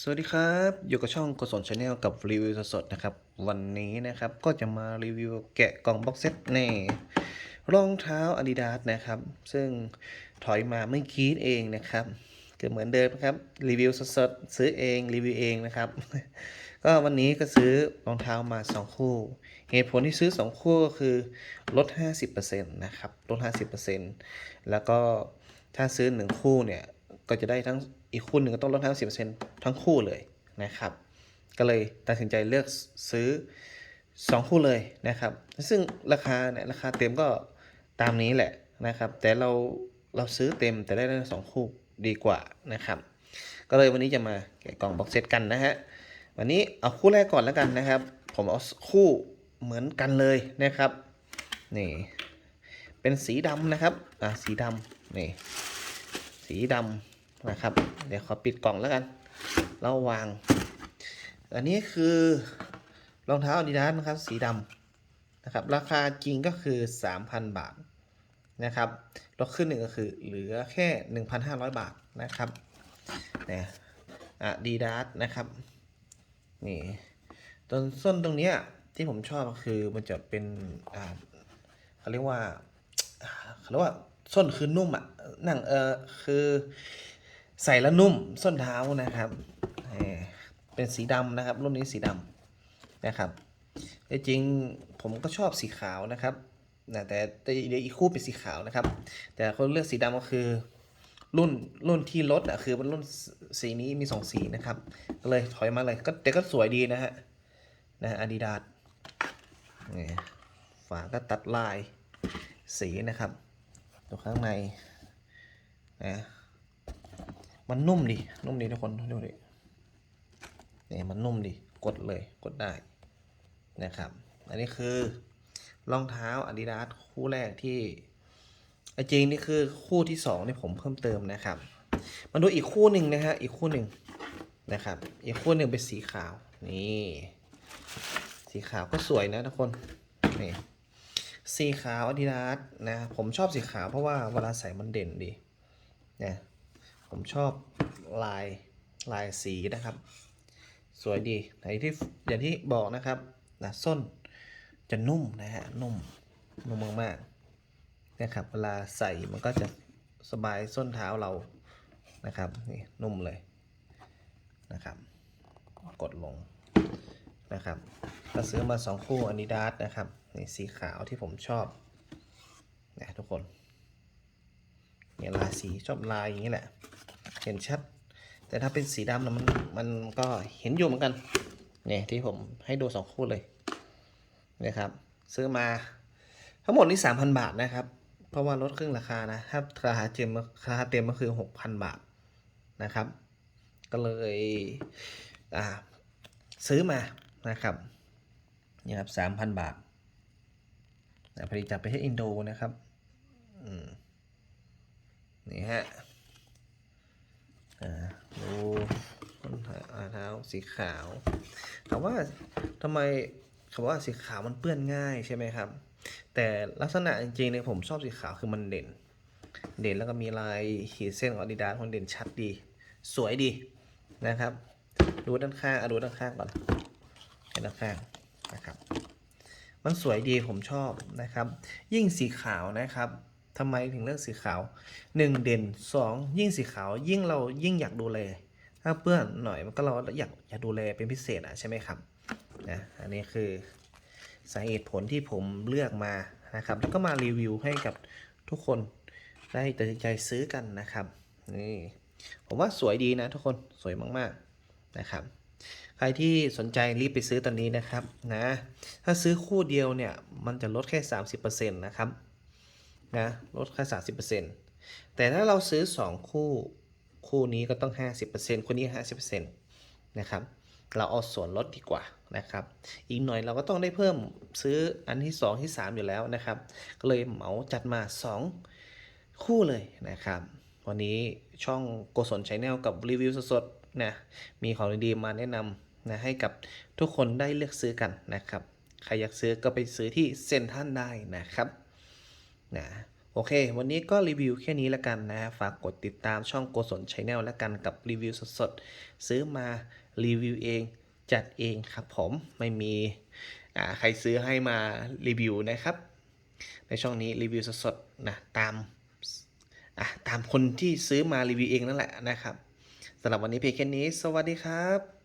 สวัสดีครับ อยู่กับช่องกศลชาแนลกับรีวิวสดๆนะครับ วันนี้นะครับก็จะมารีวิวแกะกล่องบ็อกเซตในรองเท้า Adidas นะครับ ซึ่งถอยมาเมื่อกี้เองนะครับก็เหมือนเดิมครับ รีวิวสดๆ ซื้อเองรีวิวเองนะครับ ก็วันนี้ก็ซื้อรองเท้ามา 2 คู่ เหตุผลที่ซื้อ 2 คู่ก็คือลด 50%นะครับลด 50%แล้วก็ถ้าซื้อ 1 คู่เนี่ย ก็จะได้ทั้งอีกคู่หนึ่งก็ต้องลดทั้งสิบเปอร์เซ็นต์ทั้งคู่เลยนะครับ ก็เลยตัดสินใจเลือกซื้อ 2 คู่เลยนะครับ ซึ่งราคาเนี่ยราคาเต็มก็ตามนี้แหละนะครับ แต่เราเราซื้อเต็มแต่ได้ทั้งสองคู่ดีกว่านะครับ ก็เลยวันนี้จะมาแกะกล่องบ็อกเซตกันนะฮะวันนี้เอาคู่แรกก่อนแล้วกันนะครับ ผมเอาคู่เหมือนกันเลยนะครับนี่เป็นสีดำนะครับ อ่า สีดำนี่ สีดำ นะครับ เดี๋ยวขอปิดกล่องแล้วกันแล้วาง อันนี้คือรองเท้า Adidas นะครับ สีดำนะครับ ราคาจริงก็คือ 3,000 บาทนะครับลดขึ้นหนึ่งก็คือเหลือแค่ 1,500 บาทนะครับเนี่ย Adidas นะครับ นี่ต้นส้นตรงเนี้ยที่ผมชอบก็คือมันจะเป็นอ่าเขาเรียกว่าเขาเรียกว่าส้นคือนุ่มอะนั่งเออคือ ใส่แล้วนุ่มส้นเท้านะครับ เป็นสีดำนะครับ รุ่นนี้สีดำนะครับแต่จริงผมก็ชอบสีขาวนะครับนะแต่แต่เดี๋ยวอีกคู่เป็นสีขาวนะครับ แต่คนเลือกสีดำก็คือรุ่นรุ่นที่ลดอะคือเป็นรุ่นสีนี้มีสองสีนะครับก็เลยถอยมาเลยก็แต่ก็สวยดีนะฮะนะอาดิดาสนี่ฝาก็ตัดลายสีนะครับตัวข้างในนะ มันนุ่มดินุ่มดีทุกคนดูดิเนี่ยมันนุ่มดิกดเลยกดได้นะครับ อันนี้คือรองเท้า Adidas คู่แรกที่จริงนี่คือคู่ที่สองที่ผมเพิ่มเติมนะครับ มาดูอีกคู่หนึ่งนะฮะอีกคู่หนึ่งนะครับ อีกคู่หนึ่งเป็นสีขาวนี่สีขาวก็สวยนะทุกคนนี่สีขาว Adidas นะผมชอบสีขาวเพราะว่าเวลาใส่มันเด่นดีนะ ผมชอบลายลายสีนะครับ สวยดีในที่อย่างที่บอกนะครับนะส้นจะนุ่มนะฮะนุ่มนุ่มมากๆนะครับเวลาใส่มันก็จะสบายส้นเท้าเรานะครับนี่นุ่มเลยนะครับ กดลงนะครับก็ซื้อมา 2 คู่อาดิดาสนะครับนี่สีขาวที่ผมชอบนะทุกคนเนี่ยลายสีชอบลายอย่างนี้แหละ เห็นชัด แต่ถ้าเป็นสีดำนะมันมันก็เห็นอยู่เหมือนกันเนี่ยที่ผมให้ดู2คู่เลยนะครับ ซื้อมาทั้งหมดนี่3,000บาทนะครับ เพราะว่าลดครึ่งราคานะถ้าราคาเต็มราคาเต็มก็คือ6,000บาทนะครับ ก็เลยอ่าซื้อมานะครับนี่ครับสามพันบาทนะผลิตจากประเทศอินโดนะครับ อืม นี่ฮะ อ่า ดูส้นเท้าเท้า สีขาวถามว่าทำไมคำว่าสีขาวมันเปื้อนง่ายใช่ไหมครับ แต่ลักษณะจริงๆเนี่ยผมชอบสีขาวคือมันเด่น เด่นแล้วก็มีลายขีดเส้นของอาดิดาสมันเด่นชัดดี สวยดีนะครับ ดูด้านข้างอะดูด้านข้างก่อนเห็นด้านข้างนะครับ มันสวยดีผมชอบนะครับ ยิ่งสีขาวนะครับทำไมถึงเลือกสีขาว 1 เด่น 2 ยิ่งสีขาวยิ่งเรายิ่งอยากดูแล ถ้าเปื้อนหน่อยมันก็เราอยากอยากดูแลเป็นพิเศษอะใช่ไหมครับนะอันนี้คือสาเหตุผลที่ผมเลือกมานะครับ แล้วก็มารีวิวให้กับทุกคนได้ตัดสินใจซื้อกันนะครับนี่ผมว่าสวยดีนะทุกคนสวยมากๆนะครับ ใครที่สนใจรีบไปซื้อตอนนี้นะครับนะถ้าซื้อคู่เดียวเนี่ยมันจะลดแค่ 30%นะครับนะลดแค่ 30%แต่ถ้าเราซื้อ 2 คู่ คู่นี้ก็ต้อง 50%คู่นี้ 50%นะครับเราเอาส่วนลดดีกว่านะครับ อีกหน่อยเราก็ต้องได้เพิ่มซื้ออันที่ 2 ที่ 3 อยู่แล้วนะครับ ก็เลยเหมาจัดมา 2 คู่เลยนะครับ วันนี้ช่องโกศลชแนลกับรีวิวสดๆนะมีของดีๆมาแนะนำนะให้กับทุกคนได้เลือกซื้อกันนะครับ ใครอยากซื้อก็ไปซื้อที่เซ็นทรัลได้นะครับนะ โอเค วันนี้ก็รีวิวแค่นี้แล้วกันนะ ฝากกดติดตามช่องโกศลช n แนลแล้วกันกับรีวิวสดๆ ซื้อมารีวิวเอง จัดเองครับผมไม่มีใครซื้อให้มารีวิวนะครับ ในช่องนี้รีวิวสดๆนะตามตามคนที่ซื้อมารีวิวเองนั่นแหละนะครับสำหรับวันนี้เพียงแค่นี้ สวัสดีครับ